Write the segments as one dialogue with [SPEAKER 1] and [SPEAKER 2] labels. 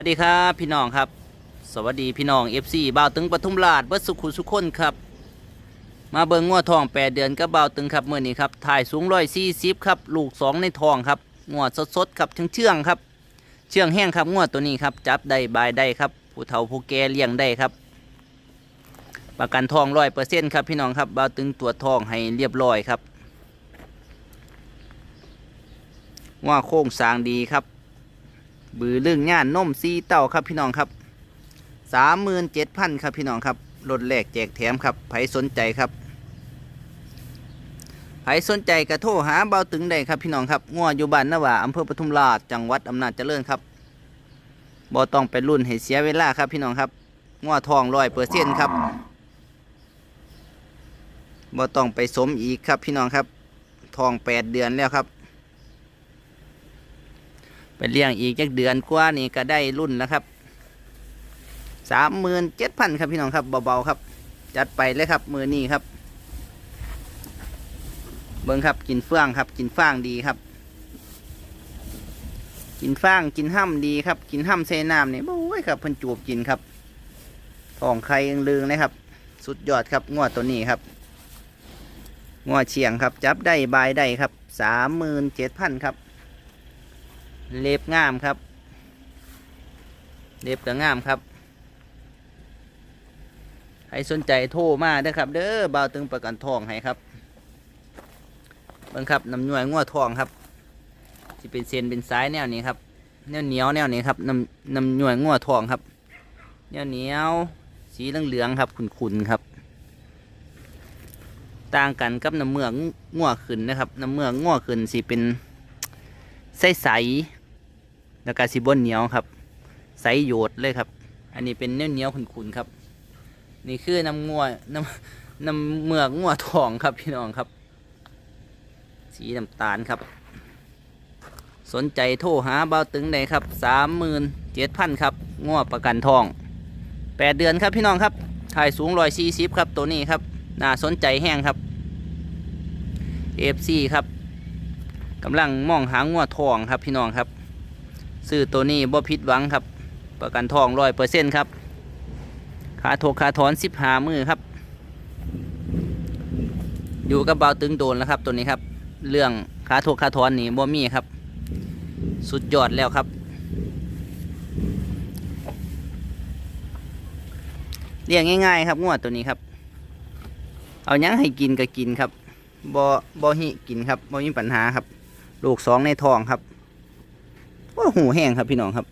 [SPEAKER 1] สวัสดีครับพี่น้องครับ สวัสดีพี่น้อง FC บ่าวตึงปทุมราชเบิดสุขุสุขคนครับ มาเบิงงัวทองแปดเดือนกับบ่าวตึงครับเมื่อนี้ครับถ่ายสูงร้อยสี่สิบครับลูกสองในทองครับงัวสดๆครับเชื่องๆครับ เชื่องแห้งครับงัวตัวนี้ครับจับได้บายได้ครับผู้เฒ่าผู้แก่เลี้ยงได้ครับ ประกันทองร้อยเปอร์เซ็นต์ครับพี่น้องครับบ่าวตึงตรวจทองให้เรียบร้อยครับงัวโค้งสางดีครับ บือเรื่องงานนมซีเต้าครับพี่น้องครับสามหมื่นเจ็ดพันครับพี่น้องครับรถแรกแจกแถมครับไผสนใจครับไผสนใจกระโทรหาเบาตึงได้ครับพี่น้องครับงัวอยู่บ้านนว่าอำเภอปทุมราชจังหวัดอำนาจเจริญครับบ่ต้องไปรุ่นให้เสียเวลาครับพี่น้องครับงัวทองร้อยเปอร์เซ็นต์ครับบ่ต้องไปสมอีกครับพี่น้องครับ ทองแปดเดือนแล้วครับ ไปเลี้ยงอีกจักเดือนกว่านี่ก็ได้รุ่นแล้วครับสามหมื่นเจ็ดพันครับพี่น้องครับเบาๆครับ จัดไปเลยครับมือนี้ครับ เบิ้งครับกินเฟื่องครับ กินฟางดีครับ กินฟางกินห้ำดีครับ กินห้ำเซน้ำนี่โอ้ยครับเพิ่นจูบกินครับทองไข่ยังลืงเลยครับ สุดยอดครับงวดตัวนี้ครับงวดเฉียงครับ จับได้บายได้ครับสามหมื่นเจ็ดพันครับ เล็บงามครับ เล็บก็งามครับใครสนใจโทรมาเด้อครับ เด้อบ่าวตึงประกันทองให้ครับเบิ่งครับน้ำหน่วยงัวทองครับที่เป็นเซนเป็นสายแนวนี้ครับแนวเหนียวแนวนี้ครับน้ำน้ำหน่วยงัวทองครับแนวเหนียวสีเหลืองๆครับขุ่นๆครับ ต่างกันกับน้ำเมืองงัวขึ้นนะครับน้ำเมืองงัวขึ้นสีเป็นใสใสๆ แล้วก็สีบนเหนียวครับใสโยดเลยครับ อันนี้เป็นเนื้อเหนียวขุนๆครับ นี่คือน้ำงัวน้ำน้ำเมือกงัวทองครับพี่น้องครับ สีน้ำตาลครับ สนใจโทรหาเบาตึงได้ครับสามหมื่นเจ็ดพันครับงัวประกันทองแปดเดือนครับพี่น้องครับถ่ายสูงร้อยสี่สิบครับตัวนี้ครับน่าสนใจแห้งครับเอฟซีครับกำลังมองหางัวทองครับพี่น้องครับ ซื้อตัวนี้บ่ผิดหวังครับ ประกันทองร้อยเปอร์เซ็นต์ครับคาโทรค่าถอนสิบหามือครับ อยู่กับเบาตึงโดนแล้วครับตัวนี้ครับ เรื่องคาโทรค่าถอนนี่บ่มีครับ สุดยอดแล้วครับเลี้ยงง่ายๆครับงวดตัวนี้ครับ เอายังให้กินก็กินครับบ่บ่หิกินครับบ่มีปัญหาครับ ลูกสองในท้องครับ ว่าหูแห้งครับพี่น้องครับ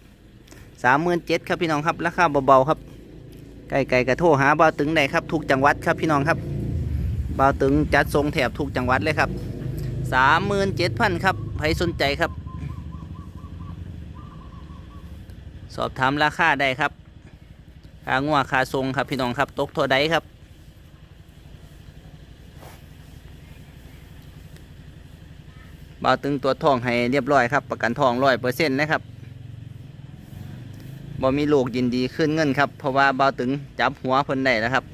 [SPEAKER 1] สามหมื่นเจ็ดครับพี่น้องครับราคาเบาๆครับไก่ไก่กระโทหาเบาตึงได้ครับทุกจังหวัดครับพี่น้องครับเบาตึงจัดทรงแถบทุกจังหวัดเลยครับสามหมื่นเจ็ดพันครับใครสนใจครับ สอบถามราคาได้ครับค่างัวค่าทรงครับพี่น้องครับตกท่าใดครับ บ่าวตึงตัวทองให้เรียบร้อยครับ ประกันทองร้อยเปอร์เซ็นต์นะครับบ่มีลูกยินดีขึ้นเงินครับ เพราะว่าบ่าวตึงจับหัวเพิ่นได้แล้วครับ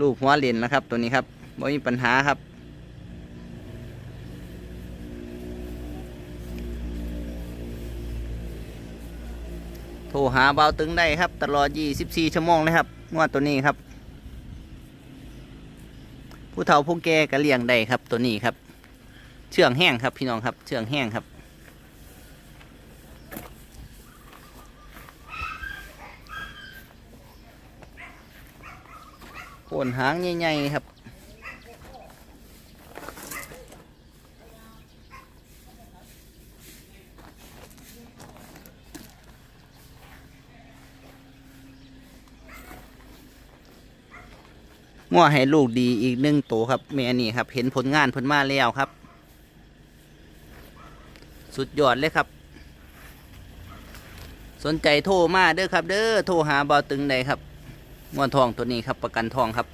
[SPEAKER 1] ลูกหัวเหรียญนะครับ ตัวนี้ครับบ่มีปัญหาครับโทรหาบ่าวตึงได้ครับ ตลอด 24 ชั่วโมงเลยครับงวดตัวนี้ครับ ผู้เฒ่าผู้แก่ก็เลี้ยงได้ครับตัวนี้ครับ เชื่องแห้งครับพี่น้องครับ เชื่องแห้งครับ โคนหางใหญ่ๆครับงัวให้ลูกดีอีกหนึ่งตัวครับแม่นี่ครับ เห็นผลงานเพิ่นมาแล้วครับ สุดยอดเลยครับ สนใจโทรมาเด้อครับ เด้อโทรหาบอตึงใดครับงวนทองตัวนี้ครับประกันทองครับ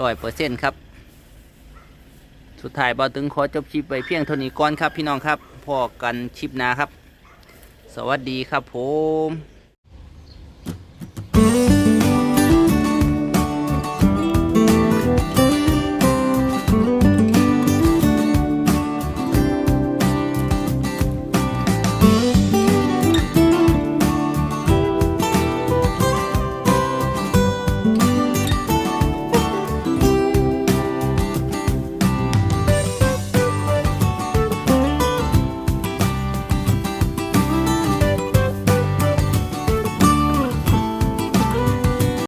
[SPEAKER 1] ร้อยเปอร์เซ็นต์ครับ สุดท้ายบอตึงขอจบคลิปไปเพียงเท่านี้ก่อนครับพี่น้องครับพอกันคลิปหนาครับ สวัสดีครับผม